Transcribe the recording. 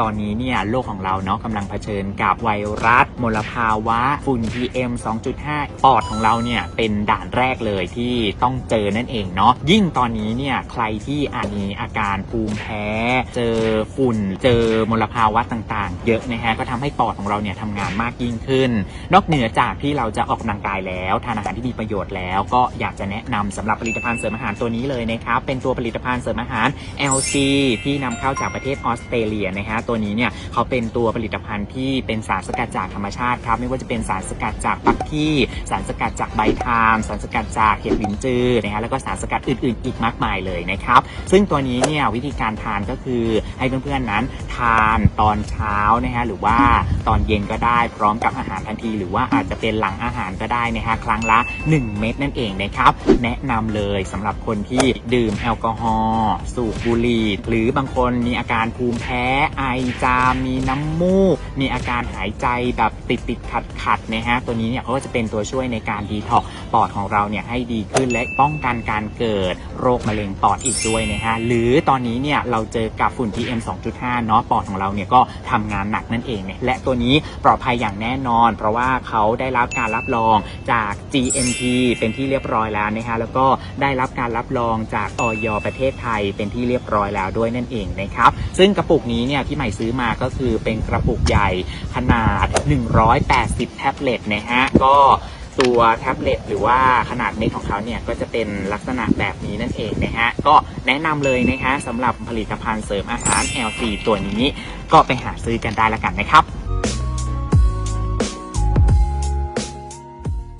ตอนนี้เนี่ยโลกของเราเนาะกำลังเผชิญกับไวรัสมลภาวะ ฝุ่น PM 2.5 ปอดของเราเนี่ยเป็นด่านแรกเลยที่ต้องเจอนั่นเองเนาะยิ่งตอนนี้เนี่ยใครที่อาจมีอาการภูมิแพ้ เจอฝุ่น เจอมลภาวะต่างๆ เยอะนะฮะก็ทำให้ปอดของเราเนี่ยทำงานมากยิ่งขึ้น นอกเหนือจากที่เราจะออกกำลังกายแล้วทานอาหารที่มีประโยชน์แล้ว ก็อยากจะแนะนำสำหรับผลิตภัณฑ์เสริมอาหารตัวนี้เลยนะครับเป็นตัวผลิตภัณฑ์เสริมอาหาร LC ที่นำเข้าจากประเทศออสเตรเลียนะฮะตัวนี้เนี่ยเขาเป็นตัวผลิตภัณฑ์ที่เป็นสารสกัดจากธรรมชาติครับ ไม่ว่าจะเป็นสารสกัดจากปักกี้ สารสกัดจากใบทามสารสกัดจากเห็ดหลินจือนะฮะแล้วก็สารสกัดอื่นๆ อีกมากมายเลยนะครับ ซึ่งตัวนี้เนี่ยวิธีการทานก็คือให้เพื่อนๆนั้นทานตอนเช้านะฮะหรือว่าตอนเย็นก็ได้พร้อมกับอาหารทันที หรือว่าอาจจะเป็นหลังอาหารก็ได้นะฮะครั้งละ 1 เม็ดนั่นเองนะครับ แนะนำเลยสำหรับคนที่ดื่มแอลกอฮอล์สูบบุหรี่หรือบางคนมีอาการภูมิแพ้ไอจามมีน้ำมูก มีอาการหายใจแบบติดติดขัดขัดนะฮะตัวนี้เนี่ยเขาก็จะเป็นตัวช่วยในการดีท็อกปอดของเราเนี่ยให้ดีขึ้นและป้องกันการเกิดโรคมะเร็งปอดอีกด้วยนะฮะหรือตอนนี้เนี่ยเราเจอกับฝุ่น PM 2.5 เนาะปอดของเราเนี่ยก็ทำงานหนักนั่นเองเนี่ยและตัวนี้ปลอดภัยอย่างแน่นอน เพราะว่าเขาได้รับการรับรองจาก GMP เป็นที่เรียบร้อยแล้วนะฮะแล้วก็ได้รับการรับรองจากออยประเทศไทยเป็นที่เรียบร้อยแล้วด้วยนั่นเองนะครับซึ่งกระปุกนี้เนี่ยที่ม่ซื้อมาก็คือเป็นกระปุกใหญ่ขนาด 180 แท็บเล็ตนะฮะ ก็ตัวแท็บเล็ตหรือว่าขนาดเม็ดของเขาเนี่ย ก็จะเป็นลักษณะแบบนี้นั่นเองนะฮะ ก็แนะนำเลยนะฮะสำหรับผลิตภัณฑ์เสริมอาหาร LC ตัวนี้ ก็ไปหาซื้อกันได้แล้วกันนะครับ